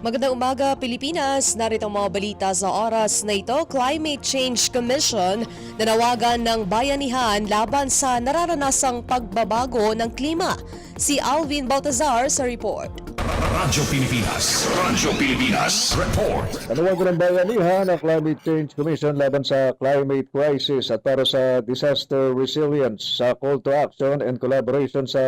Magandang umaga Pilipinas, narito ang mga balita sa oras na ito. Climate Change Commission nanawagan ng bayanihan laban sa nararanasang pagbabago ng klima. Si Alvin Baltazar sa report. Radyo Pilipinas. Radyo Pilipinas. Report. Tanawagan ng bayanihan ang Climate Change Commission laban sa climate crisis at para sa disaster resilience sa call to action and collaboration sa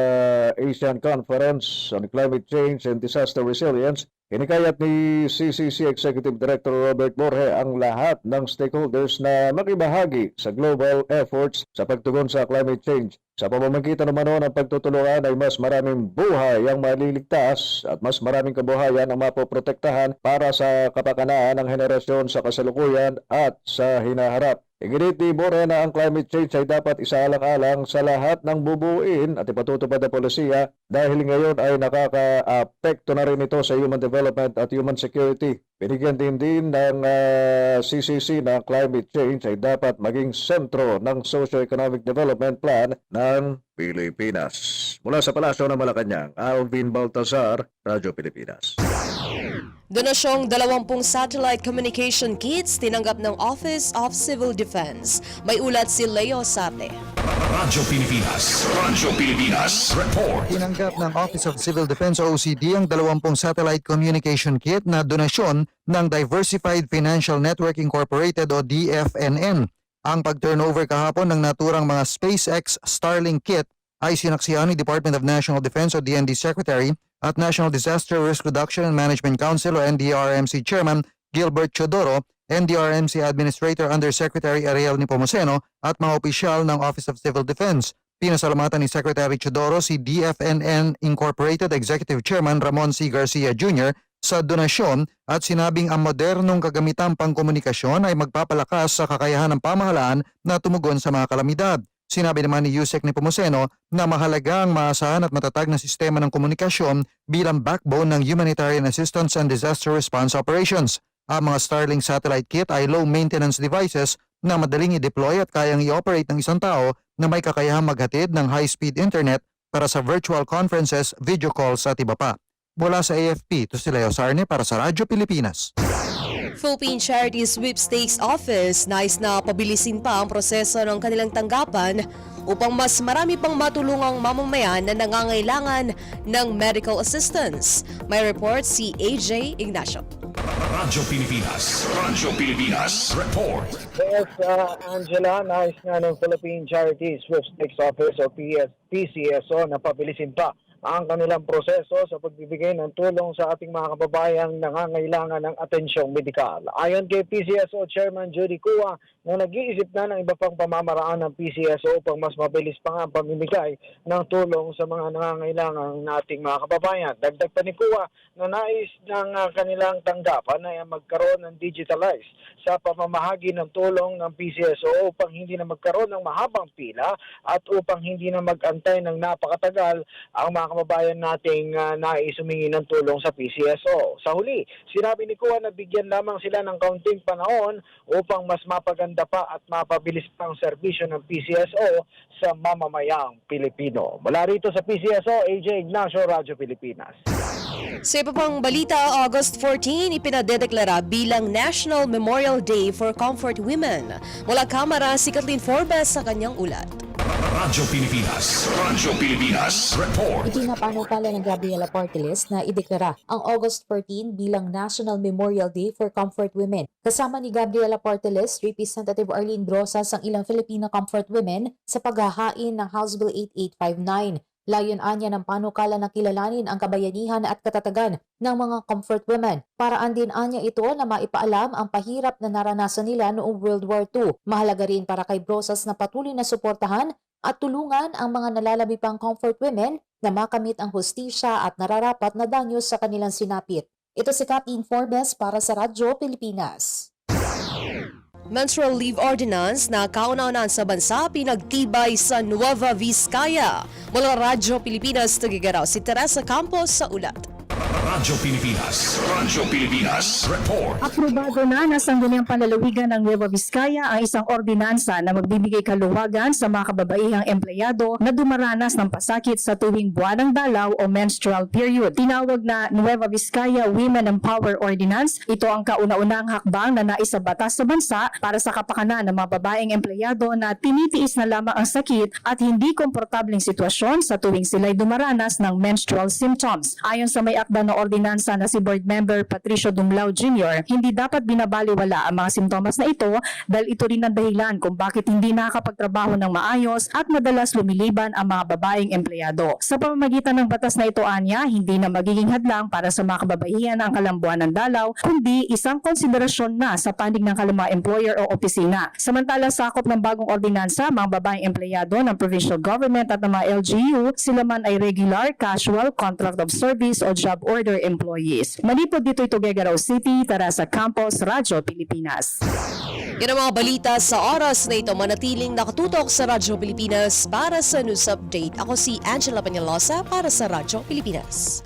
Asian Conference on Climate Change and Disaster Resilience. Inikayat ni CCC Executive Director Robert Borge ang lahat ng stakeholders na makibahagi sa global efforts sa pagtugon sa climate change. Sa pamamagitan naman ng pagtutulungan ay mas maraming buhay ang maliligtas at mas maraming kabuhayan ang mapoprotektahan para sa kapakanan ng henerasyon sa kasalukuyan at sa hinaharap. Iginit ni Bore na ang climate change ay dapat isaalang-alang sa lahat ng bubuin at ipatutupad na polisiya dahil ngayon ay nakaka-apekto na rin ito sa human development at human security. Binigyan din din ng ah, CCC na climate change ay dapat maging sentro ng socio-economic development plan ng Pilipinas. Mula sa Palasyo ng Malacanang, Alvin Baltazar, Radyo Pilipinas. Donasyong 20 satellite communication kits tinanggap ng Office of Civil Defense. May ulat si Leo Sate. Radyo Pilipinas. Radyo Pilipinas. Report. Tinanggap ng Office of Civil Defense o OCD ang 20 satellite communication kit na donasyon ng Diversified Financial Network Incorporated o DFNN. Ang pag-turnover kahapon ng naturang mga SpaceX Starlink kit ay sinaksihan ni Department of National Defense o DND Secretary at National Disaster Risk Reduction and Management Council o NDRMC Chairman Gilbert Chodoro, NDRMC Administrator Undersecretary Ariel Nipomuceno at mga opisyal ng Office of Civil Defense. Pinasalamatan ni Secretary Chodoro si DFNN Incorporated Executive Chairman Ramon C. Garcia Jr. sa donasyon at sinabing ang modernong kagamitang pangkomunikasyon ay magpapalakas sa kakayahan ng pamahalaan na tumugon sa mga kalamidad. Sinabi naman ni Yusek Nepomuceno na mahalaga ang maasahan at matatag na sistema ng komunikasyon bilang backbone ng humanitarian assistance and disaster response operations. Ang mga Starlink satellite kit ay low-maintenance devices na madaling i-deploy at kayang i-operate ng isang tao na may kakayahang maghatid ng high-speed internet para sa virtual conferences, video calls at iba pa. Mula sa AFP, to si Leo Sarne para sa Radyo Pilipinas. Philippine Charity Sweepstakes Office nais na pabilisin pa ang proseso ng kanilang tanggapan upang mas marami pang matulungang mamamayan na nangangailangan ng medical assistance. May report si AJ Ignacio. Radyo Pilipinas. Radyo Pilipinas. Report. Yes, uh, Angela, nais nga ng Philippine Charity Sweepstakes Office o PS, PCSO na pabilisin pa ang kanilang proseso sa pagbibigay ng tulong sa ating mga kababayang nangangailangan ng atensyong medikal. Ayon kay PCSO Chairman Judy Kua na nag-iisip na ng iba pang pamamaraan ng PCSO upang mas mabilis pa nga ang pamimigay ng tulong sa mga nangangailangan nating mga kababayan. Dagdag pa ni Kua na nais ng uh, kanilang tanggapan ay magkaroon ng digitalized sa pamamahagi ng tulong ng PCSO upang hindi na magkaroon ng mahabang pila at upang hindi na mag-antay ng napakatagal ang mga kababayan nating uh, nais humingi ng tulong sa PCSO. Sa huli, sinabi ni Kuya na bigyan lamang sila ng kaunting panahon upang mas mapaganda pa at mapabilis pa ang serbisyo ng PCSO sa mamamayang Pilipino. Mula rito sa PCSO, AJ Ignacio, Radyo Pilipinas. Sa iba pang balita, August 14, ipinadedeklara bilang National Memorial Day for Comfort Women. Mula kamera, si Kathleen Forbes sa kanyang ulat. Radyo Pilipinas. Radyo Pilipinas. Report. Ipinapanukala ng Gabriela Porteles na ideklara ang August 14 bilang National Memorial Day for Comfort Women. Kasama ni Gabriela Porteles, Representative Arlene Brosas ang ilang Filipino comfort women sa paghahain ng House Bill 8859. Layon anya ng panukala na kilalanin ang kabayanihan at katatagan ng mga comfort women. Paraan din anya ito na maipaalam ang pahirap na naranasan nila noong World War II. Mahalaga rin para kay Brosas na patuloy na suportahan at tulungan ang mga nalalabi pang comfort women na makamit ang hustisya at nararapat na danyo sa kanilang sinapit. Ito si Kathleen Forbes para sa Radyo Pilipinas. Menstrual Leave Ordinance na kauna-unahan sa bansa pinagtibay sa Nueva Vizcaya. Mula Radyo Pilipinas, nagigaraw si Teresa Campos sa ulat. Radyo Pilipinas. Radyo Pilipinas. Report. Aprobado na ng Sangguniang Panlalawigan ng Nueva Vizcaya ang isang ordinansa na magbibigay kaluwagan sa mga kababaihang empleyado na dumaranas ng pasakit sa tuwing buwan ng dalaw o menstrual period. Tinawag na Nueva Vizcaya Women Empower Ordinance. Ito ang kauna-unang hakbang na naisabatas sa bansa para sa kapakanan ng mga babaeng empleyado na tinitiis na lamang ang sakit at hindi komportableng sitwasyon sa tuwing sila'y dumaranas ng menstrual symptoms. Ayon sa may akda na ordinansa na si Board Member Patricio Dumlao Jr., hindi dapat binabaliwala ang mga simptomas na ito dahil ito rin ang dahilan kung bakit hindi nakakapagtrabaho ng maayos at madalas lumiliban ang mga babaeng empleyado. Sa pamamagitan ng batas na ito, Anya, hindi na magiging hadlang para sa mga kababaihan ang kalambuan ng dalaw, kundi isang konsiderasyon na sa panig ng kalamang employer o opisina. Samantala, sakop ng bagong ordinansa, mga babaeng empleyado ng provincial government at ng mga LGU, sila man ay regular, casual, contract of service o job order employees. Manipod dito ito Gegaraw City, Tarasa Campus, Radyo Pilipinas. Yan ang mga balita sa oras na ito. Manatiling nakatutok sa Radyo Pilipinas para sa news update. Ako si Angela Peñalosa para sa Radyo Pilipinas.